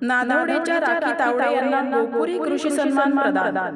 नांदवडेच्या राखी तावडे यांना गोपुरी कृषी सन्मान प्रदान.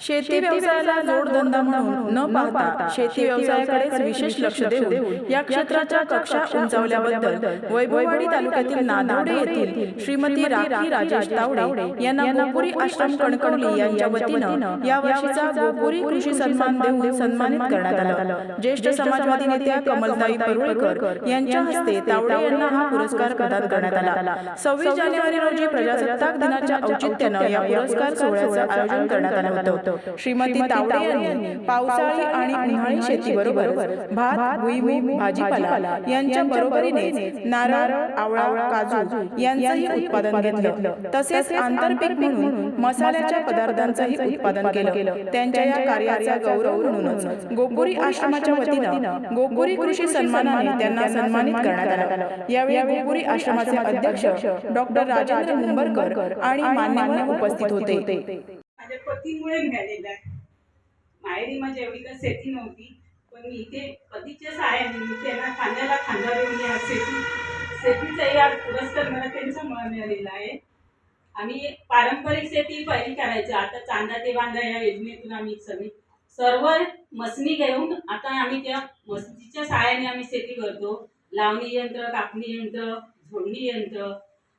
शेती व्यवसायाला जोडधंदा म्हणून न पाहता शेती व्यवसायाकडेच विशेष लक्ष देऊन या क्षेत्राच्या कक्षा उंचावल्याबद्दल वैभववाडी तालुक्यातील नांदवडे येथील श्रीमती राखी राजेश तावडे यांना गोपुरी आश्रम कणकवली यांच्या वतीनं या वर्षीचा गोपुरी कृषी सन्मान देऊन सन्मानित करण्यात आलं. ज्येष्ठ समाजवादी नेत्या कमलताई परुळेकर यांच्या हस्ते तावडे यांना हा पुरस्कार प्रदान करण्यात आला. सव्वीस जानेवारी रोजी प्रजासत्ताक दिनाच्या औचित्यानं या पुरस्कार सोहळ्याचं आयोजन करण्यात आलं होतं. श्रीमती तावडे यांनी पावसाळी आणि उन्हाळी शेतीबरोबर भात भुईमूग भाजीपाला यांच्या बरोबरीने नारळ आवळा काजू यांचंही उत्पादन घेतलं. तसेच आंतरपीक म्हणून मसाल्याच्या पदार्थांचंही उत्पादन केलं. त्यांच्या या कार्याचा गौरव म्हणूनच गोपुरी आश्रमाच्या वतीनं गोपुरी कृषी सन्मानाने त्यांना सन्मानित करण्यात आलं. यावेळी गोपुरी आश्रमाचे अध्यक्ष डॉक्टर राजेंद्र मुंबरकर आणि मान्यवर उपस्थित होते. माझ्या पतीमुळे मिळालेलं आहे. माहेरी माझी एवढी काही शेती नव्हती पण मी इथे पतीच्या सहाय्याने त्यांना खांद्याला खांदा देऊन या शेती शेतीचा या पुरस्कार मला त्यांच्यामुळे मिळालेला आहे. आम्ही पारंपरिक शेती पहिली करायची. आता चांदा ते बांधा या योजनेतून आम्ही सगळी सर्व मसनी घेऊन आता आम्ही त्या मसनीच्या सहाय्याने आम्ही शेती करतो. लावणी यंत्र कापणी यंत्र झोडणी यंत्र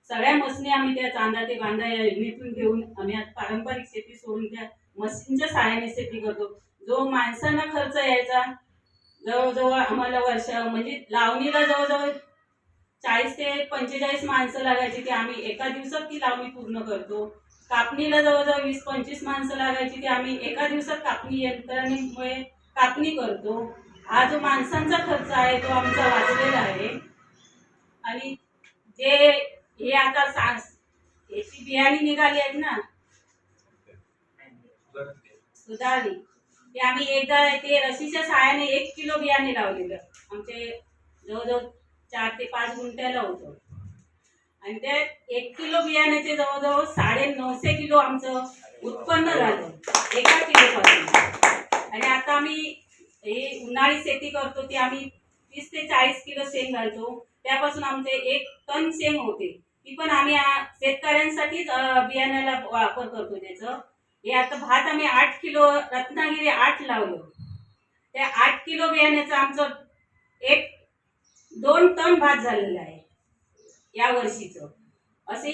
सगळ्या मसनी आम्ही त्या चांदा ते बांधा या योजनेतून घेऊन आम्ही आज पारंपरिक शेती सोडून त्या मशीनच्या सहाय्याने शेती करतो. जो माणसांना खर्च यायचा जवळजवळ आम्हाला वर्ष म्हणजे लावणीला जवळजवळ चाळीस ते पंचेचाळीस माणसं लागायची ती आम्ही एका दिवसात ती लावणी पूर्ण करतो. कापणीला जवळजवळ वीस पंचवीस माणसं लागायची ती आम्ही एका दिवसात कापणी यंत्रणेमुळे कापणी करतो. हा जो माणसांचा खर्च आहे तो आमचा वाचलेला आहे. आणि जे हे आता सांग. याची बियाणी निघाली आहेत ना. सुधारली. ते आम्ही एकदा ते रशीच्या सहाय्याने एक किलो बियाणे लावलेलं. आमचे जवळजवळ चार ते पाच गुंठ्याला होतं. आणि ते एक किलो बियाण्याचे जवळजवळ साडे नऊशे किलो आमचं उत्पन्न झालं. एका किलोपासून. आणि आता आम्ही हे उन्हाळी शेती करतो ती आम्ही तीस ते चाळीस किलो शेंग घालतो. त्यापासून आमचे एक टन शेंग होते. ती पण आम्ही शेतकऱ्यांसाठीच बियाण्याला वापर करतो त्याचं. हे आता भात आम्ही आठ किलो रत्नागिरी आठ लावलं. त्या आठ किलो बियाण्याचं आमचं एक दोन टन भात झालेला आहे. या वर्षीचं. असे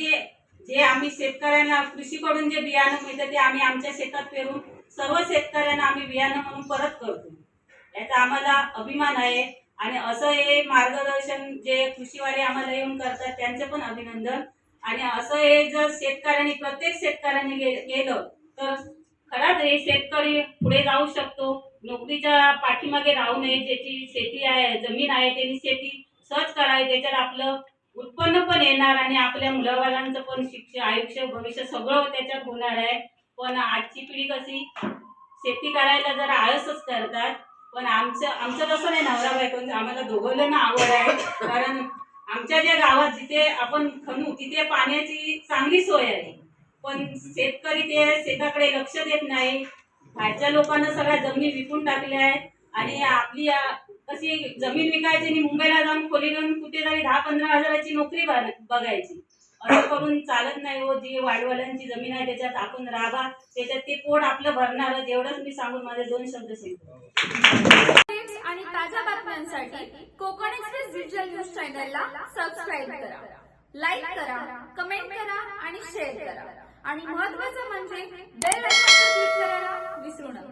जे आम्ही शेतकऱ्यांना कृषीकडून जे बियाणं मिळतं ते आम्ही आमच्या शेतात पेरून सर्व शेतकऱ्यांना आम्ही बियाणं म्हणून परत करतो याचा आम्हाला अभिमान आहे. आणि असं हे मार्गदर्शन जे कृषीवाले आम्हाला येऊन करतात त्यांचं पण अभिनंदन. आणि असं हे जर शेतकऱ्यांनी प्रत्येक शेतकऱ्यांनी केलं तर खरंच हे शेतकरी पुढे जाऊ शकतो. नोकरीच्या पाठीमागे राहू नये ज्याची शेती आहे जमीन आहे त्यांनी शेती सहज करावी त्याच्यात आपलं उत्पन्न पण येणार आणि आपल्या मुलाबाळांचं पण शिक्षण आयुष्य भविष्य सगळं त्याच्यात होणार आहे. पण आजची पिढी कशी शेती करायला जरा आळसच करतात. पण आमचं आमचं तसं नाही नवरा बायकोंचं आम्हाला दोघांना आवड आहे. कारण आमच्या ज्या गावात जिथे आपण खणू तिथे पाण्याची चांगली सोय आहे. पण शेतकरी ते शेताकडे लक्ष देत नाही. बाहेरच्या लोकांना सगळ्या जमिनी विकून टाकल्या आहेत. आणि आपली अशी कशी जमीन विकायची आणि मुंबईला जाऊन खोली घेऊन कुठेतरी दहा पंधरा हजाराची नोकरी बघायची. असं करून चालत नाही हो जी वाडवाल्यांची जमीन आहे त्याच्यात आपण राबा. त्याच्यात ते पोट आपलं भरणारच एवढंच मी सांगून माझे दोन शब्द सांगतो. आणि ताज्या बातम्यांसाठी कोकण एक्सप्रेस डिजिटल न्यूज चॅनलला सबस्क्राईब करा. लाईक करा कमेंट करा आणि शेअर करा. आणि महत्वाचं म्हणजे बेल आयकॉन क्लिक करायला विसरू नका.